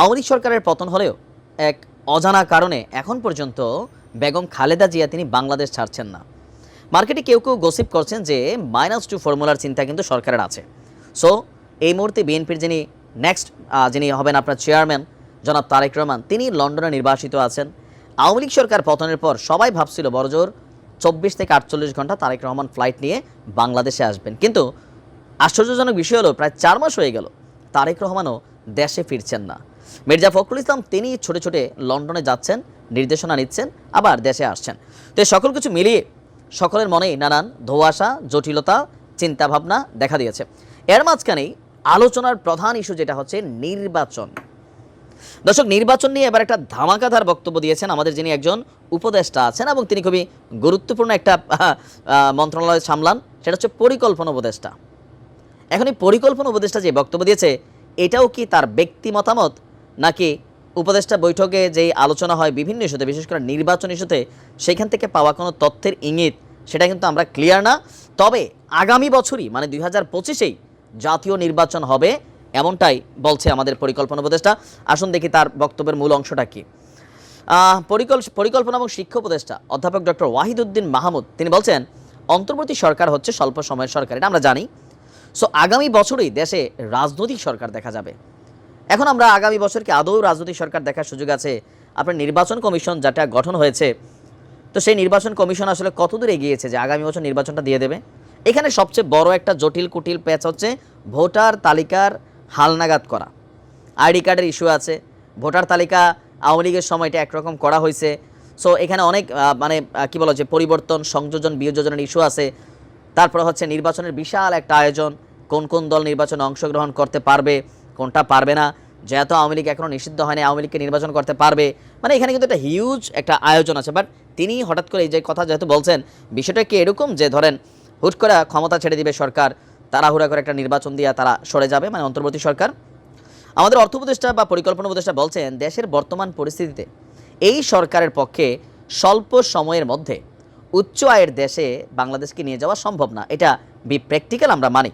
আওয়ামী সরকারের পতন হলেও এক অজানা কারণে এখন পর্যন্ত বেগম খালেদা জিয়া তিনি বাংলাদেশ ছাড়ছেন না। মার্কেটে কেউ কেউ গসিপ করছেন যে মাইনাস টু ফর্মুলার চিন্তা কিন্তু সরকারের আছে। সো, এই মুহূর্তে বিএনপির যিনি নেক্সট যিনি হবেন আপনার চেয়ারম্যান, জনাব তারেক রহমান, তিনি লন্ডনে নির্বাসিত আছেন। আওয়ামী লীগ সরকার পতনের পর সবাই ভাবছিল বড়জোর চব্বিশ থেকে আটচল্লিশ ঘণ্টা তারেক রহমান ফ্লাইট নিয়ে বাংলাদেশে আসবেন। কিন্তু আশ্চর্যজনক বিষয় হলো, প্রায় চার মাস হয়ে গেল, তারেক রহমানও দেশে ফিরছেন না। মির্জা ফখরুল ইসলাম তিনি ছোটে ছোটে লন্ডনে যাচ্ছেন, নির্দেশনা নিচ্ছেন, আবার দেশে আসছেন। তো সকল কিছু মিলিয়ে সকলের মনেই নানান ধোয়াশা, জটিলতা, চিন্তাভাবনা দেখা দিয়েছে। এর মাঝখানেই আলোচনার প্রধান ইস্যু যেটা হচ্ছে নির্বাচন। দর্শক, নির্বাচন নিয়ে এবার একটা ধামাকাধার বক্তব্য দিয়েছেন আমাদের যিনি একজন উপদেষ্টা আছেন এবং তিনি খুবই গুরুত্বপূর্ণ একটা মন্ত্রণালয় সামলান, সেটা হচ্ছে পরিকল্পনা উপদেষ্টা। এখন এই পরিকল্পনা উপদেষ্টা যে বক্তব্য দিয়েছে, এটাও কি তার ব্যক্তি মতামত? নাকি উপদেষ্টা বৈঠকে যেই আলোচনা হয় বিভিন্ন ইস্যুতে, বিশেষ করে নির্বাচন ইস্যুতে, সেখান থেকে পাওয়া কোনো তথ্যের ইঙ্গিত, সেটা কিন্তু আমরা ক্লিয়ার না। তবে আগামী বছরই মানে দুই হাজার পঁচিশেই জাতীয় নির্বাচন হবে, এমনটাই বলছে আমাদের পরিকল্পনা উপদেষ্টা। আসুন দেখি তার বক্তব্যের মূল অংশটা কী। পরিকল্পনা এবং শিক্ষা উপদেষ্টা অধ্যাপক ডক্টর ওয়াহিদুদ্দিন মাহমুদ, তিনি বলছেন, অন্তর্বর্তী সরকার হচ্ছে স্বল্প সময়ের সরকার, এটা আমরা জানি। সো আগামী বছরেই দেশে রাজনৈতিক সরকার দেখা যাবে। এখন আমরা আগামী বছরকে আদৌ রাজনৈতিক সরকার দেখার সুযোগ আছে? আপনার নির্বাচন কমিশন যেটা গঠন হয়েছে, তো সেই নির্বাচন কমিশন আসলে কতদূর এগিয়েছে যে আগামী বছর নির্বাচনটা দিয়ে দেবে? এখানে সবচেয়ে বড় একটা জটিল কুটিল প্যাচ হচ্ছে ভোটার তালিকার হালনাগাদ করা। আইডি কার্ডের ইস্যু আছে, ভোটার তালিকা আওয়ামী লীগের সময়টা একরকম করা হয়েছে। সো এখানে অনেক মানে কি বলা হচ্ছে, পরিবর্তন, সংযোজন, বিয়োজনের ইস্যু আছে। তারপরে হচ্ছে নির্বাচনের বিশাল একটা আয়োজন, কোন কোন দল নির্বাচনে অংশগ্রহণ করতে পারবে, কোনটা পারবে না। যেহেতু আওয়ামী লীগ এখনও নিষিদ্ধ হয়নি, আওয়ামী লীগকে নির্বাচন করতে পারবে। মানে এখানে কিন্তু একটা হিউজ একটা আয়োজন আছে। বাট তিনি হঠাৎ করে এই যে কথা যেহেতু বলছেন, বিষয়টা কি এরকম যে ধরেন, হুট করে ক্ষমতা ছেড়ে দিবে সরকার, তাড়াহুড়া করে একটা নির্বাচন দিয়ে তারা সরে যাবে মানে অন্তর্বর্তী সরকার। আমাদের অর্থ উপদেষ্টা বা পরিকল্পনা উপদেষ্টা বলছেন, দেশের বর্তমান পরিস্থিতিতে এই সরকারের পক্ষে স্বল্প সময়ের মধ্যে উচ্চ আয়ের দেশে বাংলাদেশকে নিয়ে যাওয়া সম্ভব না। এটা বি প্র্যাকটিক্যাল আমরা মানি।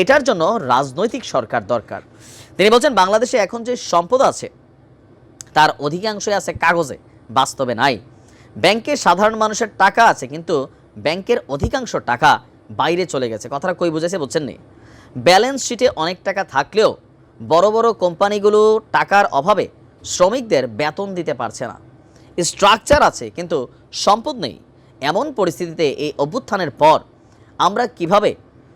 এটার জন্য রাজনৈতিক সরকার দরকার। তিনি বলছেন, বাংলাদেশে এখন যে সম্পদ আছে, তার অধিকাংশই আছে কাগজে, বাস্তবে নাই। ব্যাংকে সাধারণ মানুষের টাকা আছে, কিন্তু ব্যাংকের অধিকাংশ টাকা বাইরে চলে গেছে। কথাটা কই বুঝেছে বুঝছেন নি? ব্যালেন্স শিটে অনেক টাকা থাকলেও বড় বড় কোম্পানিগুলো টাকার অভাবে শ্রমিকদের বেতন দিতে পারছে না। স্ট্রাকচার আছে, কিন্তু সম্পদ নেই। এমন পরিস্থিতিতে এই অভ্যুত্থানের পর আমরা কীভাবে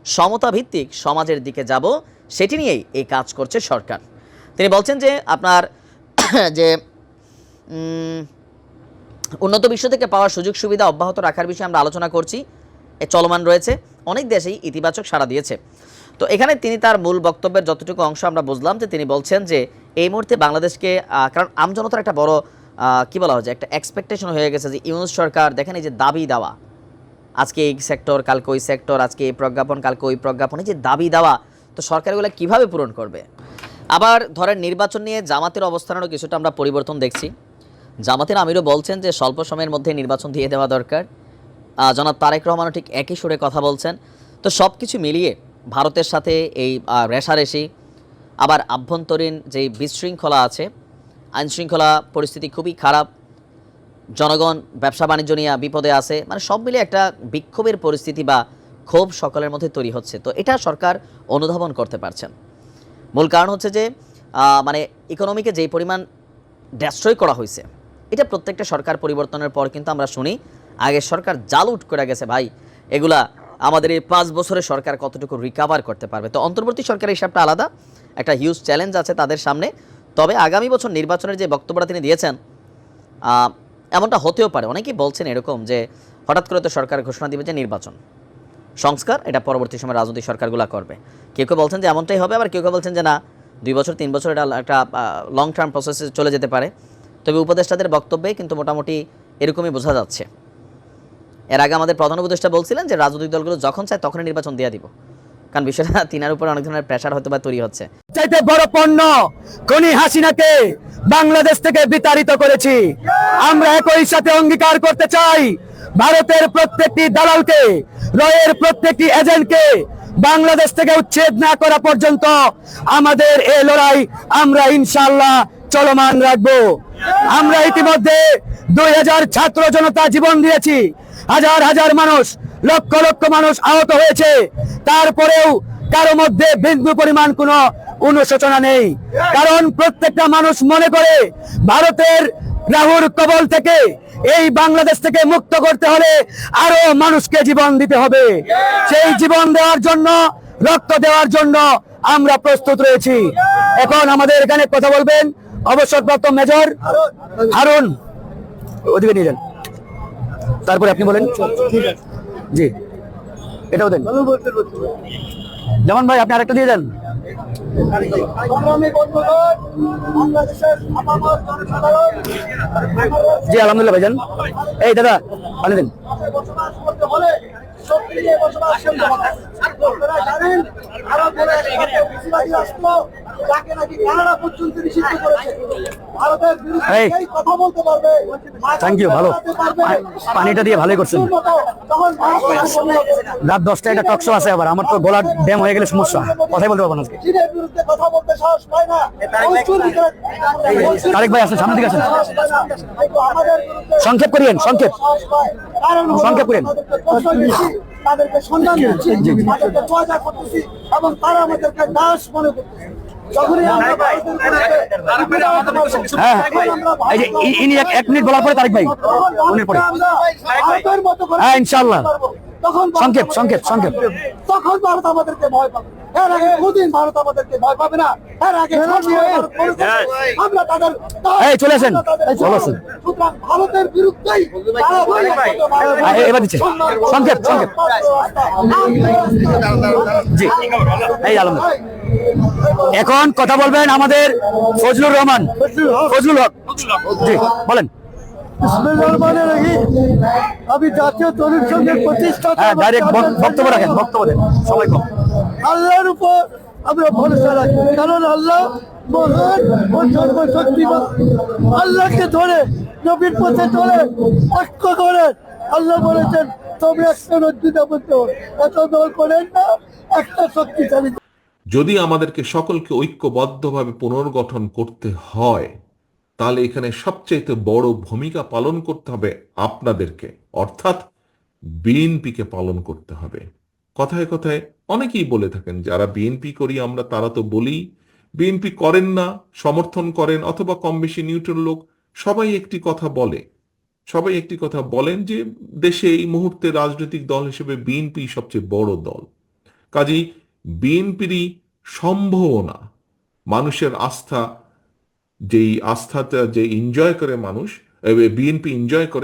সমতা ভিত্তিক সমাজের দিকে যাব সেটি নিয়েই এই কাজ করছে সরকার। তিনি বলছেন যে আপনার যে উন্নত বিশ্ব থেকে পাওয়া সুযোগ সুবিধা অব্যাহত রাখার বিষয়ে আমরা আলোচনা করছি। চলমান রয়েছে। অনেক দেশেই ইতিবাচক সাড়া দিয়েছে। তো এখানে তিনি তার মূল বক্তব্যের যতটুকু অংশ আমরা বুঝলাম যে তিনি বলছেন যে এই মুহূর্তে বাংলাদেশকে কারণ আমজনতার একটা বড় কি বলা হচ্ছে একটা এক্সপেকটেশন হয়ে গেছে যে ইউনুস সরকার, দেখেন এই যে দাবি দেওয়া, আজকে এই সেক্টর কালকে ওই সেক্টর আজকে এই প্রজ্ঞাপন, কালকে ওই প্রজ্ঞাপন যে দাবি দেওয়া, তো সরকার এগুলো কীভাবে পূরণ করবে? আবার ধরেন নির্বাচন নিয়ে জামাতের অবস্থানেরও কিছুটা আমরা পরিবর্তন দেখছি। জামাতের আমিরও বলছেন যে স্বল্প সময়ের মধ্যে নির্বাচন দিয়ে দেওয়া দরকার। জনাব তারেক রহমানও ঠিক একই সুরে কথা বলছেন। তো সব কিছু মিলিয়ে ভারতের সাথে এই রেশারেশি আবার আভ্যন্তরীণ যেই বিশৃঙ্খলা আছে আইনশৃঙ্খলা পরিস্থিতি খুবই খারাপ। জনগণ ব্যবসা বাণিজ্য নিয়ে বিপদে আছে। মানে সব মিলে একটা বিক্ষোভের পরিস্থিতি বা ক্ষোভ সকলের মধ্যে তৈরি হচ্ছে। তো এটা সরকার অনুধাবন করতে পারছেন। মূল কারণ হচ্ছে যে মানে ইকোনমিকে যেই পরিমাণ ডেস্ট্রয় করা হয়েছে এটা প্রত্যেকটা সরকার পরিবর্তনের পর কিন্তু আমরা শুনি, আগে সরকার জাল উঠ করে গেছে, ভাই, এগুলা আমাদের এই পাঁচ বছরে সরকার কতটুকু রিকাভার করতে পারবে? তো অন্তর্বর্তী সরকারের হিসাবটা আলাদা। একটা হিউজ চ্যালেঞ্জ আছে তাদের সামনে। তবে আগামী বছর নির্বাচনের যে বক্তব্যটা তিনি দিয়েছেন এমনটা হতেও পারে। অনেকেই বলছেন এরকম যে হঠাৎ করে তো সরকার ঘোষণা দিবে যে নির্বাচন। সংস্কার, এটা পরবর্তী সময় রাজনৈতিক সরকারগুলো করবে। কেউ কেউ বলছেন যে এমনটাই হবে, আবার কেউ কেউ বলছেন যে না, দুই বছর, তিন বছর এটা একটা লং টার্ম প্রসেসে চলে যেতে পারে। তবে উপদেষ্টাদের বক্তব্যে কিন্তু মোটামুটি এরকমই বোঝা যাচ্ছে। এর আগে আমাদের প্রধান উপদেষ্টা বলছিলেন যে রাজনৈতিক দলগুলো যখন চায় তখনই নির্বাচন দিয়ে দিব। কারণ বিষয়টা তিনার উপর অনেক ধরনের প্রেশার হয়তো বা তৈরি হচ্ছে। চাইতে বড় পণ্য খনি হাসিনাকে বাংলাদেশ থেকে বিতাড়িত করেছি। আমরা একই সাথে অঙ্গীকার করতে চাই ভারতের প্রত্যেকটি দালালকে, রয়ের প্রত্যেকটি এজেন্টকে বাংলাদেশ থেকে উচ্ছেদ না করা পর্যন্ত আমাদের এই লড়াই আমরা ইনশাল্লাহ চলমান রাখব। আমরা ইতিমধ্যে দুই হাজার ছাত্র জনতা জীবন দিয়েছি। হাজার হাজার মানুষ লক্ষ লক্ষ মানুষ আহত হয়েছে। তারপরেও কারও মধ্যে বিন্দু পরিমাণ কোনো অনুশোচনা নেই। কারণ প্রত্যেকটা মানুষ মনে করে, ভারতের রাহুর কবল থেকে, এই বাংলাদেশ থেকে মুক্ত করতে হলে আরও মানুষকে জীবন দিতে হবে। সেই জীবন দেওয়ার জন্য, রক্ত দেওয়ার জন্য আমরা প্রস্তুত রয়েছি। এখন আমাদের এখানে কথা বলবেন অবসরপ্রাপ্ত মেজর হারুন। ওদিকে নিয়ে যান। তারপরে আপনি বলেন। জি এটাও দেন যেমন ভাই আপনি আরেকটা দিয়ে দেন জি আলহামদুলিল্লাহ ভাইজান এই দাদা পানি দিন জানেন নাকি কানাডা পর্যন্ত নিষিদ্ধ করেছে? ভারতের বিরুদ্ধে কথা বলতে পারবে? Thank you, ভালো। পানিটা দিয়ে ভালোই করছেন। রাত দশটা একটা টক শো আছে আবার। আমার তো গলার ড্যাম হয়ে গেলে সমস্যা। কথাই বলতে পারব না আজকে। চীনের বিরুদ্ধে কথা বলতে সাহস পায় না। প্রচুর ভিতরে- তারেক ভাই আসেন সামনে দিকে আসেন। সংক্ষেপ করিয়েন সংক্ষেপ। সংক্ষেপ করেন। তাদেরকে প্রশ্রয় দিচ্ছি, তাদেরকে এবং তারা আমাদেরকে দাস মনে করতেছে। হ্যাঁ এই যে ইনি এক- মিনিট বলার পরে তারেক ভাই পরে হ্যাঁ, ইনশাল্লাহ সংক্ষেপ, সংক্ষেপ, সংক্ষেপ। তখন ভারত আমাদেরকে ভয় পাবে। এর আগে কোনদিন ভারত আমাদেরকে ভয় পাবে না। এর আগে ভারত ভয় পাবে। আমরা তাদের এই, চলে আসেন। চলে আসেন। সুতরাং ভারতের বিরুদ্ধেই তারা বলে হ্যাঁ, এবার দিচ্ছে। সংক্ষেপ, সংক্ষেপ। জি। এই আলহামদুলিল্লাহ এখন কথা বলবেন আমাদের ফজলুর রহমান। ফজলুল হক। জি বলেন। আমি জাতীয় তরুণ সংঘের প্রতিষ্ঠাতা হ্যাঁ ডাইরেক্ট বক্তব্য রাখেন বক্তব্য দেন। সময় কম। আল্লাহর উপর আমরা ভরসা রাখি। কারণ আল্লাহ মহান ও সর্বশক্তিমান। আল্লাহকে ধরে, নবীর পথে চলে ঐক্য করে আল্লাহ বলেছেন একটা রজ্জুটা মধ্যে এত দল করেন না, একটা শক্তিশালী যদি আমাদেরকে সকলকে ঐক্যবদ্ধভাবে পুনর্গঠন করতে হয়, তাহলে এখানে সবচেয়ে বড় ভূমিকা পালন করতে হবে আপনাদেরকে। অর্থাৎ বিএনপিকে পালন করতে হবে। কথায় কথায় অনেকেই বলে থাকেন, যারা বিএনপি করি আমরা, তারা তো বলি বিএনপি করেন না, সমর্থন করেন অথবা কম বেশি নিউট্রাল লোক, সবাই একটি কথা বলে। সবাই একটি কথা বলেন যে দেশে এই মুহূর্তে রাজনৈতিক দল হিসেবে বিএনপি সবচেয়ে বড় দল। কাজেই বিএনপিরই সম্ভাবনা, মানুষের আস্থা, যেই আস্থাটা যে এনজয় করে মানুষ বিএনপি এনজয় করে